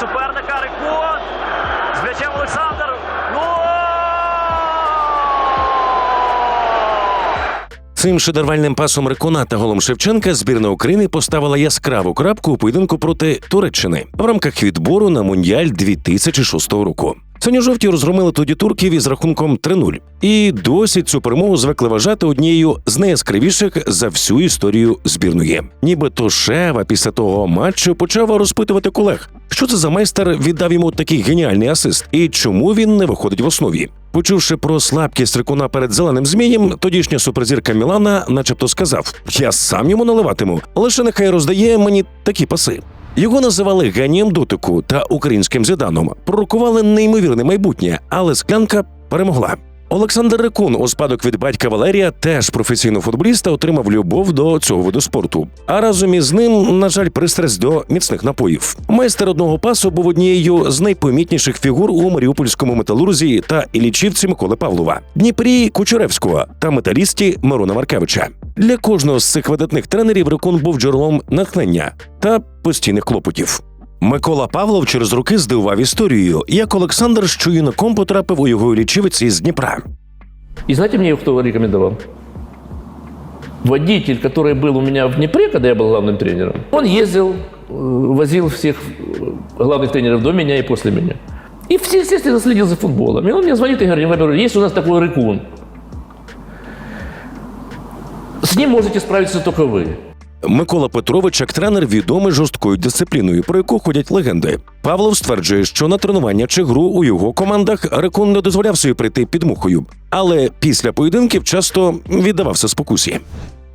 суперника. Рико. З м'ячем Олександр. Ну! Цим шедевральним пасом Рикона та голом Шевченка збірна України поставила яскраву крапку у поєдинку проти Туреччини в рамках відбору на Мундіаль 2006 року. Синьо-жовті розгромили тоді турків із рахунком 3-0. І досі цю перемогу звикли вважати однією з найяскравіших за всю історію збірної. Нібито Шева після того матчу почав розпитувати колег, що це за майстер віддав йому такий геніальний асист, і чому він не виходить в основі. Почувши про слабкість Рикуна перед зеленим змієм, тодішня суперзірка Мілана, начебто, сказав: Я сам йому наливатиму, лише нехай роздає мені такі паси. Його називали генієм дотику та українським зіданом. Пророкували неймовірне майбутнє, але склянка перемогла. Олександр Рикун у спадок від батька Валерія, теж професійного футболіста, отримав любов до цього виду спорту. А разом із ним, на жаль, пристрасть до міцних напоїв. Майстер одного пасу був однією з найпомітніших фігур у маріупольському металурзі та ілічівці Миколи Павлова, Дніпрі Кучеревського та металісті Мирона Маркевича. Для кожного з цих видатних тренерів Рикун був джерелом натхнення та постійних клопотів. Микола Павлов через роки здивував історією, як Олександр з чуйником потрапив у його лічівець із Дніпра. И знаете мне, кто рекомендовал? Водитель, который был у меня в Днепре, когда я был главным тренером, он ездил, э, возил всех э, главных тренеров до меня и после меня. И все, естественно, следил за футболом. И он мне звонит и говорит, Владимир, есть у нас такой рыкун. С ним можете справиться только вы. Микола Петрович, як тренер, відомий жорсткою дисципліною, про яку ходять легенди. Павлов стверджує, що на тренування чи гру у його командах Рекун не дозволяв собі прийти під мухою, але після поєдинків часто віддавався спокусі.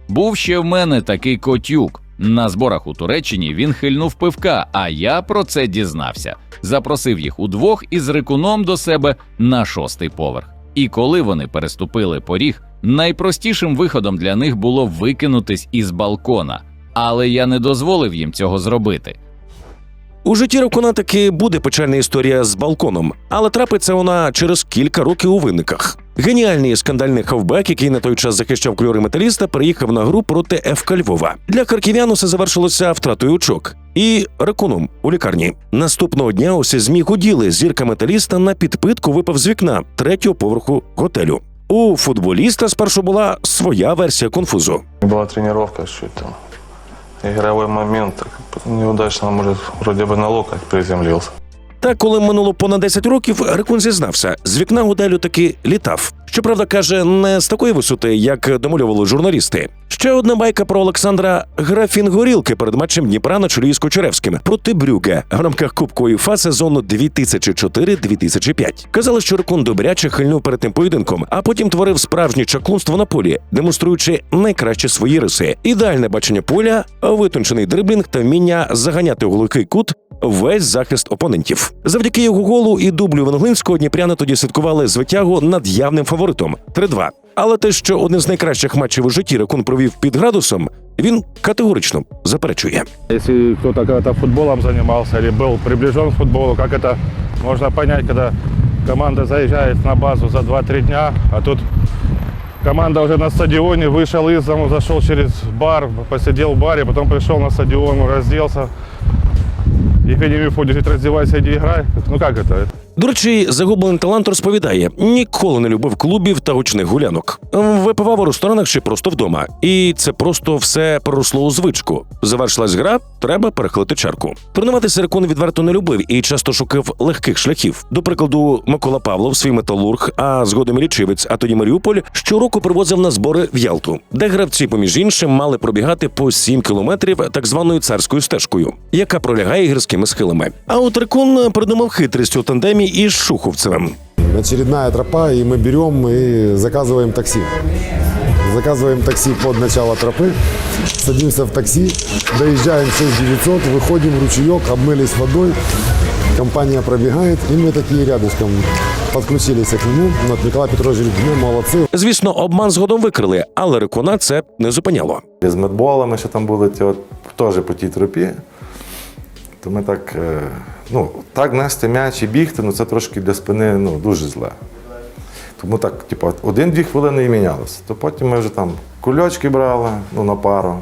Був ще в мене такий котюк. На зборах у Туреччині він хильнув пивка, а я про це дізнався. Запросив їх удвох із рикуном до себе на шостий поверх. І коли вони переступили поріг, найпростішим виходом для них було викинутись із балкона. Але я не дозволив їм цього зробити. У житті Рекуна таки буде печальна історія з балконом, але трапиться вона через кілька років у винниках. Геніальний скандальний хавбек, який на той час захищав кольори металіста, приїхав на гру проти ФК Львова. Для харків'ян усе завершилося втратою очок. І рекуном у лікарні. Наступного дня усі змі гуділи. Зірка металіста на підпитку випав з вікна третього поверху готелю. У футболіста спершу була своя версія конфузу. Була тренування, що там. ігровий момент так, неудачно, може, вроді би на локоть приземлився. Та коли минуло понад 10 років, Рекун зізнався, з вікна готелю таки літав. Щоправда, каже, не з такої висоти, як домальовували журналісти. Ще одна байка про Олександра графін горілки перед матчем Дніпра на чолі з Кочеревським проти Брюге в рамках Кубку УЄФА сезону 2004-2005. Казали, що Рекун добряче хильнув перед тим поєдинком, а потім творив справжнє чаклунство на полі, демонструючи найкраще свої риси: ідеальне бачення поля, витончений дриблінг та вміння заганяти у глухий кут весь захист опонентів. Завдяки його голу і дублю Венглинського дніпряни тоді святкували звитягу над явним фаворитом 3-2. Але те, що один з найкращих матчів у житті Рекун провів під градусом, він категорично заперечує. Если кто-то когда-то футболом занимался или был приближен к футболу, как это можно понять, когда команда заезжает на базу за 2-3 дня, а тут команда уже на стадионе, вышел из дому, зашел через бар, посидел в баре, потом пришел на стадион, разделся. И перед ними роздівайся, іди грай. Ну як це? До речі, загублений талант розповідає: ніколи не любив клубів та гучних гулянок. Випивав у ресторанах чи просто вдома. І це просто все переросло у звичку. Завершилась гра, треба перехилити чарку. Тренуватися Рекун відверто не любив і часто шукав легких шляхів. До прикладу, Микола Павлов, свій металург, а згодом і лічивець, а тоді Маріуполь, щороку привозив на збори в Ялту, де гравці, поміж іншим, мали пробігати по 7 кілометрів так званою царською стежкою, яка пролягає гірськими схилами. А от Рекун придумав хитрість у тандемі із Шуховцевим. Очередная тропа, и мы берем и заказываем такси Заказываем такси под начало тропы, садимся в такси, доезжаем 6900, выходим в ручеек, обмылись водой, компания пробегает, и мы такие рядышком подключились к нему. Вот Николай Петрович говорит, ну молодцы, Звісно, обман згодом викрили, але Рекуна це не зупиняло. З медболами, що там були ті от, теж по тій тропі. То ми так, е, ну, так нести м'яч і бігти, ну це трошки для спини ну, дуже зле. Тому так, типу, один-дві хвилини і мінялося. То потім ми вже там кульочки брали ну, на пару,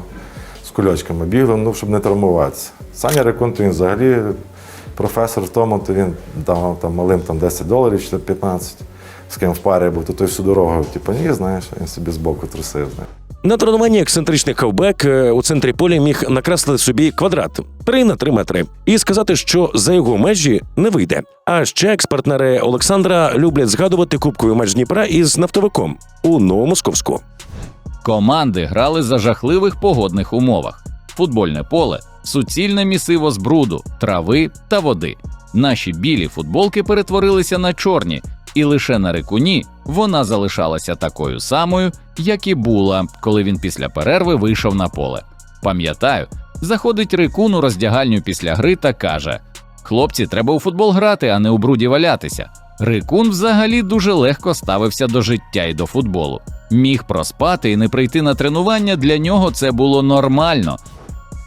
з кульочками бігли, ну, щоб не травмуватися. Саня Реконт він взагалі професор в тому, то він давав там малим там 10 доларів чи 15, з ким в парі був, то той всю дорогу, типу, ні, знаєш, він собі збоку трусив. На тренуванні ексцентричний хавбек е, у центрі поля міг накреслити собі квадрат 3 на 3 метри і сказати, що за його межі не вийде. А ще екс-партнери Олександра люблять згадувати кубковий матч Дніпра із нафтовиком у Новомосковську. Команди грали за жахливих погодних умовах. Футбольне поле суцільне місиво з бруду, трави та води. Наші білі футболки перетворилися на чорні, і лише на рекуні вона залишалася такою самою, як і була, коли він після перерви вийшов на поле. Пам'ятаю, заходить рекун у роздягальню після гри та каже: Хлопці, треба у футбол грати, а не у бруді валятися. Рикун взагалі дуже легко ставився до життя і до футболу. Міг проспати і не прийти на тренування. Для нього це було нормально.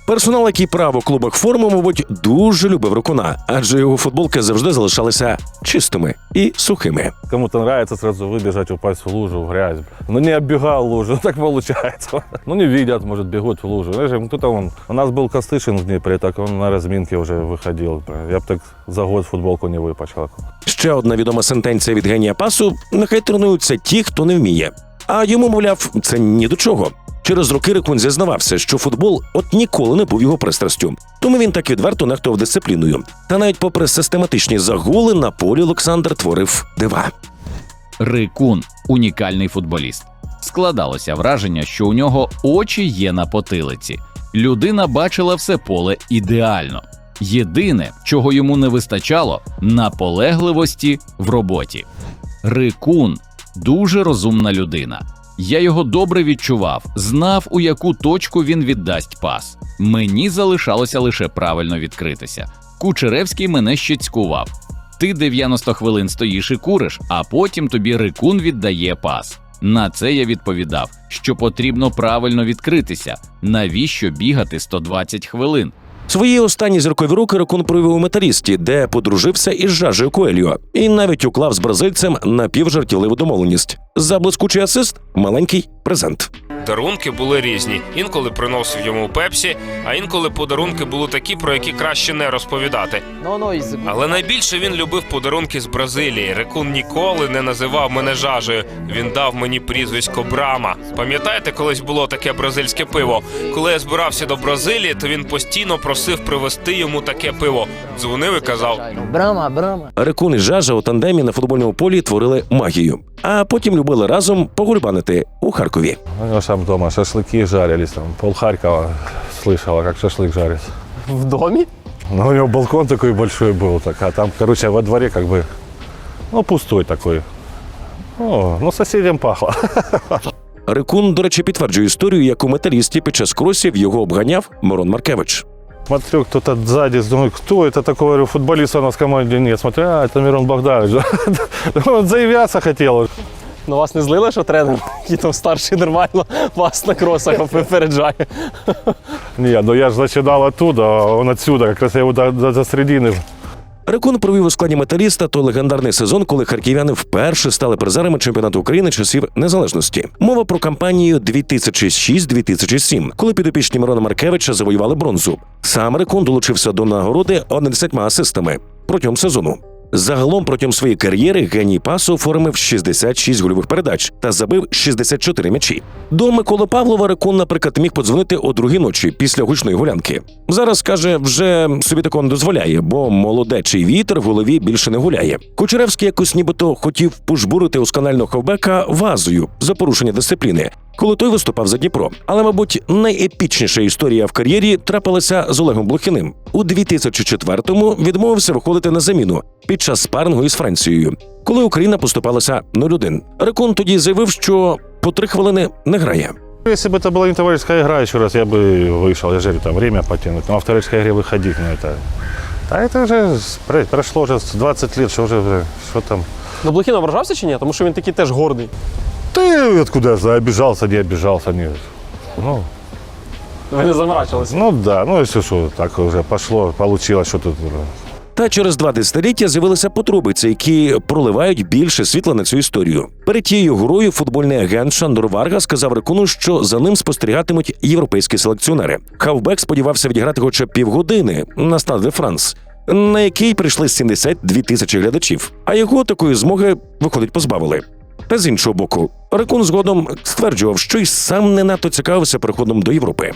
Персонал, який прав у клубах форму, мабуть, дуже любив рукуна, адже його футболки завжди залишалися чистими і сухими. Кому-то нравится сразу выбежать, упасть в лужу, в грязь. Ну не оббегал лужу, так получается. Ну не видят, может, бегут в лужу. Знаешь, кто-то он... У нас был Костышин в Днепре, так он на разминке уже выходил. Я бы так за год футболку не выпачкал. Ще одна відома сентенція від генія пасу: нехай тренуються ті, хто не вміє. А йому, мовляв, це ні до чого. Через роки Рикун зізнавався, що футбол от ніколи не був його пристрастю. Тому він так відверто нехтував дисципліною. Та навіть попри систематичні загули на полі Олександр творив дива. Рикун унікальний футболіст. Складалося враження, що у нього очі є на потилиці. Людина бачила все поле ідеально. Єдине, чого йому не вистачало наполегливості в роботі. Рикун дуже розумна людина. Я його добре відчував, знав, у яку точку він віддасть пас. Мені залишалося лише правильно відкритися. Кучеревський мене ще цькував. Ти 90 хвилин стоїш і куриш, а потім тобі рикун віддає пас. На це я відповідав, що потрібно правильно відкритися. Навіщо бігати 120 хвилин? Свої останні зіркові роки ракун провів у металісті, де подружився із Жажею Коельо, і навіть уклав з бразильцем напівжартівливу домовленість. За блискучий асист маленький презент. Дарунки були різні. Інколи приносив йому пепсі, а інколи подарунки були такі, про які краще не розповідати. Але найбільше він любив подарунки з Бразилії. Рекун ніколи не називав мене жажею. Він дав мені прізвисько Брама. Пам'ятаєте, колись було таке бразильське пиво? Коли я збирався до Бразилії, то він постійно просив привезти йому таке пиво. Дзвонив і казав: Брама, брама. Рикун і Жажа у тандемі на футбольному полі творили магію, а потім любили разом погульбанити у Харкові У него там дома шашлыки жарились, там пол Харькова слышала, как шашлык жарится. В домі? Ну, у него балкон такой большой был, так, а там, короче, во дворе как бы, ну, пустой такой. О, ну, соседям пахло. Рикун, до речі, підтверджує історію, як у металісті під час кросів його обганяв Мирон Маркевич. Смотрю, кто-то сзади, думаю, кто это такой, говорю, футболиста у нас в команде нет. Смотрю, а, это Мирон Богданович. Он заявляться хотел. Ну вас не злили, що тренер, який там старший нормально, вас на кросах випереджає. Нет, ну я же начинал оттуда, а он отсюда, как раз я его до, до, до середины. Рикун провів у складі металіста той легендарний сезон, коли харків'яни вперше стали призерами чемпіонату України часів незалежності. Мова про кампанію 2006-2007, коли підопічні Мирона Маркевича завоювали бронзу. Сам Рикун долучився до нагороди 11 асистами протягом сезону. Загалом протягом своєї кар'єри геній пасу оформив 66 гольових передач та забив 64 м'ячі. До Миколи Павлова Рикун, наприклад, міг подзвонити о другій ночі після гучної гулянки. Зараз каже, вже собі такого не дозволяє, бо молодечий вітер в голові більше не гуляє. Кучеревський якось нібито хотів пожбурити у сканального хавбека вазою за порушення дисципліни Коли той виступав за Дніпро, але мабуть найепічніша історія в кар'єрі трапилася з Олегом Блохіним. У 2004-му відмовився виходити на заміну під час спарингу із Францією, коли Україна поступалася 0-1. Рекон тоді заявив, що по три хвилини не грає. Если бы это была не товарищеская игра, еще раз я бы вышел, я же говорю, там время потянуть. Ну, а в товарищеской игре выходить, ну это... А это уже про- прошло уже 20 лет, что уже, бля, что там... Ну Блохін ображався чи ні? Тому що він такий теж гордий. Ты откуда я знаю, обижался, не обижался, не... Ну, Ви не заморачувалися. ну да, ну если что, так уже пошло, получилось, что тут... Та через два десятиліття з'явилися потрубиці, які проливають більше світла на цю історію. Перед тією грою футбольний агент Шандор Варга сказав Рекуну, що за ним спостерігатимуть європейські селекціонери. Хавбек сподівався відіграти хоча б півгодини на Стад де Франс. на який прийшли 72 тисячі глядачів, а його такої змоги виходить позбавили. Та з іншого боку, Рекун згодом стверджував, що й сам не надто цікавився переходом до Європи.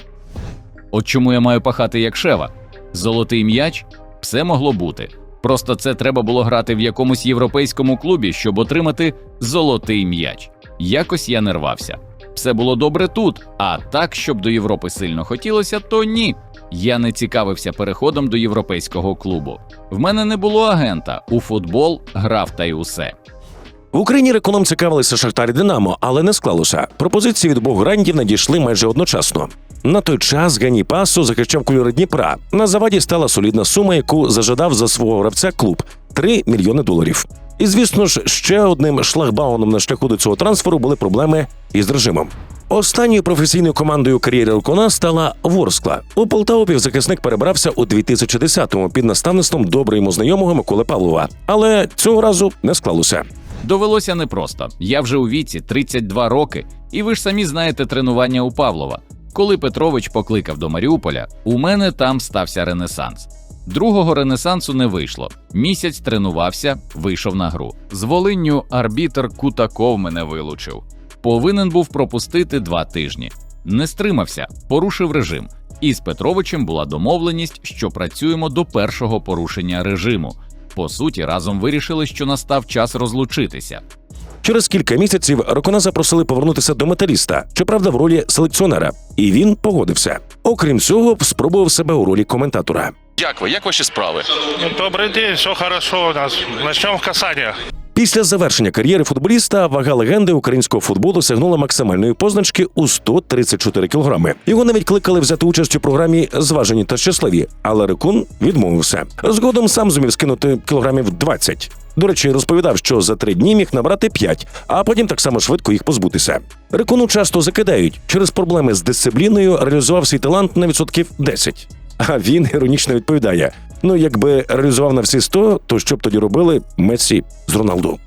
От чому я маю пахати як шева? Золотий м'яч? Все могло бути. Просто це треба було грати в якомусь європейському клубі, щоб отримати золотий м'яч. Якось я не рвався. Все було добре тут, а так, щоб до Європи сильно хотілося, то ні. Я не цікавився переходом до європейського клубу. В мене не було агента. У футбол грав та й усе. В Україні реконом цікавилися Шахтар і Динамо, але не склалося. Пропозиції від обох грандів надійшли майже одночасно. На той час Гані Пасо захищав кольори Дніпра. На заваді стала солідна сума, яку зажадав за свого гравця клуб 3 мільйони доларів. І звісно ж, ще одним шлагбауном на шляху до цього трансферу були проблеми із режимом. Останньою професійною командою кар'єри Рокона стала Ворскла. У Полтаву півзахисник перебрався у 2010-му під наставництвом добре йому знайомого Миколи Павлова, але цього разу не склалося. Довелося непросто. Я вже у віці 32 роки, і ви ж самі знаєте тренування у Павлова. Коли Петрович покликав до Маріуполя, у мене там стався ренесанс. Другого ренесансу не вийшло. Місяць тренувався, вийшов на гру. З Волинню арбітр Кутаков мене вилучив. Повинен був пропустити два тижні. Не стримався, порушив режим. І з Петровичем була домовленість, що працюємо до першого порушення режиму. По суті, разом вирішили, що настав час розлучитися. Через кілька місяців Рокона запросили повернутися до металіста, щоправда, в ролі селекціонера, і він погодився. Окрім цього, спробував себе у ролі коментатора. Дякую, як ваші справи? Добрий день, все хорошо у нас. Начнем в касание. Після завершення кар'єри футболіста вага легенди українського футболу сягнула максимальної позначки у 134 кілограми. Його навіть кликали взяти участь у програмі Зважені та щасливі, але Рекун відмовився. Згодом сам зумів скинути кілограмів 20. До речі, розповідав, що за три дні міг набрати 5, а потім так само швидко їх позбутися. Рекуну часто закидають через проблеми з дисципліною. Реалізував свій талант на відсотків 10. А він іронічно відповідає: ну якби реалізував на всі 100, то що б тоді робили Месі з Роналду?